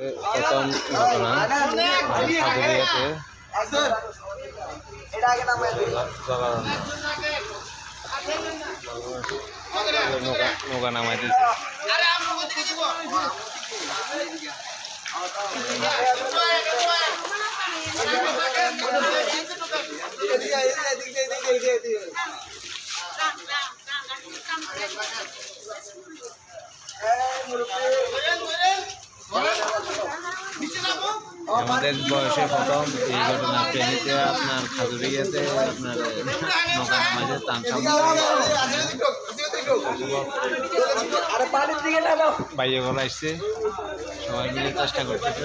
প্রথম ঘটনা নৌকা নৌকা নামাই দিয়েছে এদিকে এদিকে এদিকে এদিকে এদিকে এই মুরব্বি আমাদের বয়সে প্রথম এই ঘটনা ট্রেনিতে আপনার খাজুরিয়াতে আপনার নৌকা নামাইছে তানসাম আরে পানির দিকে নামাও বাইরে বলা আসছে সবাই মিলে চেষ্টা করতেছে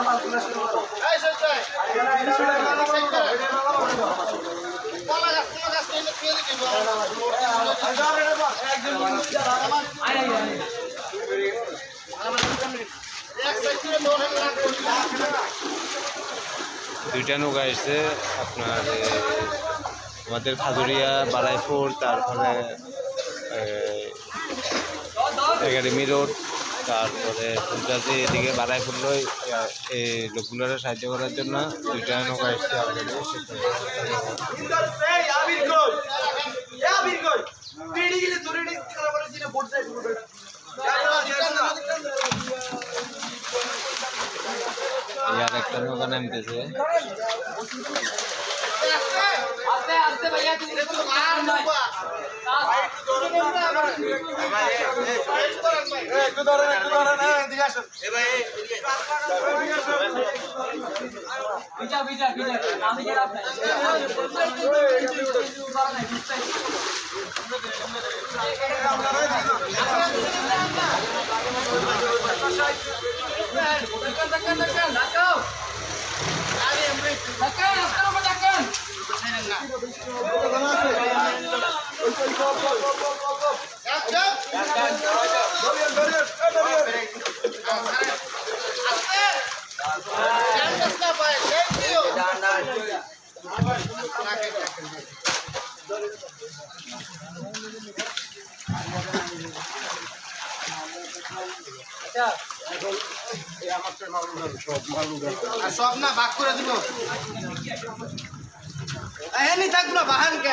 মাল তুলে শুরু করো দুইটা নৌকা এসছে আপনার আমাদের খাজুরিয়া বালাইপুর তারপরে একাডেমি রোড তারপরে ফুলগাছি এদিকে বালাইপুর লই এই লোকগুলোর সাহায্য করার জন্য দুইটা নৌকা এসছে আর একটা নৌকা নামতেছে। আস্তে আস্তে ভাইয়া, তুমি আর নয় বিজা বিজা বিজা আমি গেলাম Tekan, tekan, tekan, dakau. Tekan, askar apa tekan? সব না ভাগ করে দিব। এমনি থাকব না বাহান কে?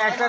একটা